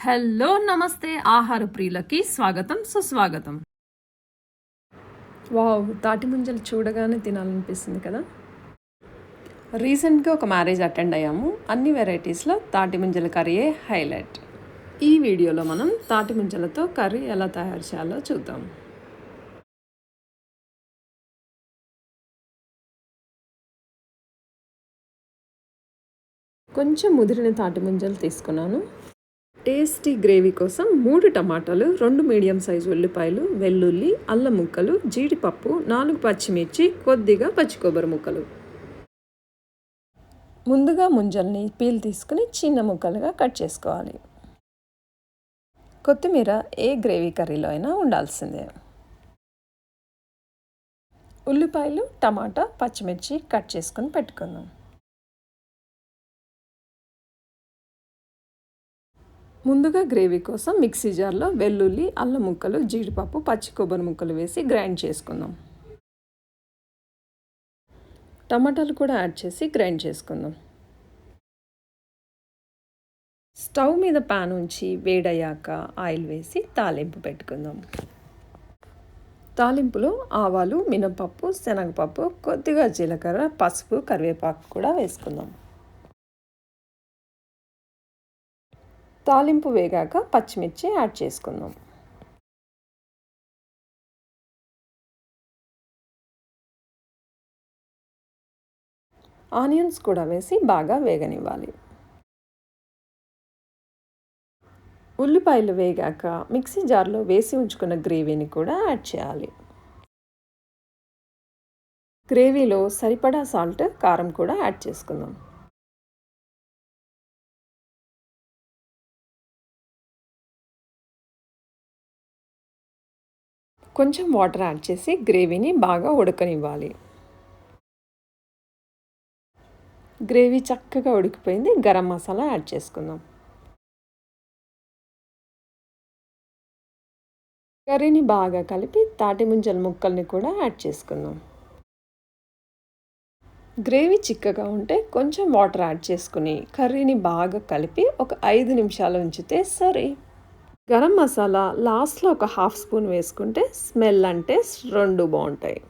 Hello నమస్తే. ఆహార ప్రియులకి స్వాగతం సుస్వాగతం. వావ్ తాటి ముంజలు చూడగానే తినాలనిపిస్తుంది కదా? రీసెంట్గా ఒక మ్యారేజ్ అటెండ్ అయ్యాము. అన్ని వెరైటీస్లో తాటి ముంజల కర్రీయే హైలైట్. ఈ వీడియోలో మనం తాటి ముంజలతో కర్రీ ఎలా తయారు చేయాలో చూద్దాం. కొంచెం ముదిరిన తాటి ముంజలు తీసుకున్నాను. టేస్టీ గ్రేవీ కోసం మూడు టమాటాలు రెండు మీడియం సైజు ఉల్లిపాయలు వెల్లుల్లి అల్లం ముక్కలు జీడిపప్పు నాలుగు పచ్చిమిర్చి కొద్దిగా పచ్చి కొబ్బరి ముక్కలు. ముందుగా ముంజల్ని పీల్ తీసుకుని చిన్న ముక్కలుగా కట్ చేసుకోవాలి. కొత్తిమీర ఏ గ్రేవీ కర్రీలో అయినా ఉండాల్సిందే. ఉల్లిపాయలు టమాటా పచ్చిమిర్చి కట్ చేసుకొని పెట్టుకుందాం. ముందుగా గ్రేవీ కోసం మిక్సీ జార్లో వెల్లుల్లి అల్లం ముక్కలు జీడిపప్పు పచ్చి కొబ్బరి ముక్కలు వేసి గ్రైండ్ చేసుకుందాం. టమాటాలు కూడా యాడ్ చేసి గ్రైండ్ చేసుకుందాం. స్టవ్ మీద ప్యాన్ ఉంచి వేడయ్యాక ఆయిల్ వేసి తాలింపు పెట్టుకుందాం. తాలింపులో ఆవాలు మినపప్పు శనగపప్పు కొద్దిగా జీలకర్ర పసుపు కరివేపాకు కూడా వేసుకుందాం. తాలింపు వేగాక పచ్చిమిర్చి యాడ్ చేసుకుందాం. ఆనియన్స్ కూడా వేసి బాగా వేగనివ్వాలి. ఉల్లిపాయలు వేగాక మిక్సీ జార్లో వేసి ఉంచుకున్న గ్రేవీని కూడా యాడ్ చేయాలి. గ్రేవీలో సరిపడా సాల్ట్ కారం కూడా యాడ్ చేసుకుందాం. కొంచెం వాటర్ యాడ్ చేసి గ్రేవీని బాగా ఉడకనివ్వాలి. గ్రేవీ చక్కగా ఉడికిపోయింది. గరం మసాలా యాడ్ చేసుకుందాం. కర్రీని బాగా కలిపి తాటి ముంజల ముక్కల్ని కూడా యాడ్ చేసుకుందాం. గ్రేవీ చిక్కగా ఉంటే కొంచెం వాటర్ యాడ్ చేసుకుని కర్రీని బాగా కలిపి ఒక ఐదు నిమిషాలు ఉంచితే సరే. గరం మసాలా లాస్ట్లో ఒక హాఫ్ స్పూన్ వేసుకుంటే స్మెల్ అంటే రెండు బాగుంటాయి.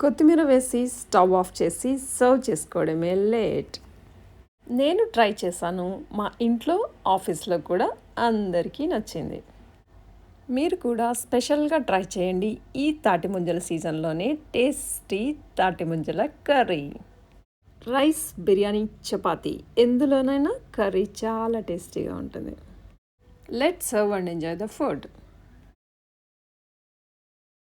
కొత్తిమీర వేసి స్టవ్ ఆఫ్ చేసి సర్వ్ చేసుకోవడమే లేట్. నేను ట్రై చేశాను. మా ఇంట్లో ఆఫీస్లో కూడా అందరికీ నచ్చింది. మీరు కూడా స్పెషల్గా ట్రై చేయండి ఈ తాటి ముంజల సీజన్లోనే టేస్టీ తాటి ముంజల కర్రీ. రైస్ బిర్యానీ చపాతి. ఎందులోనైనా కర్రీ చాలా టేస్టీగా ఉంటుంది. Let serve and enjoy the food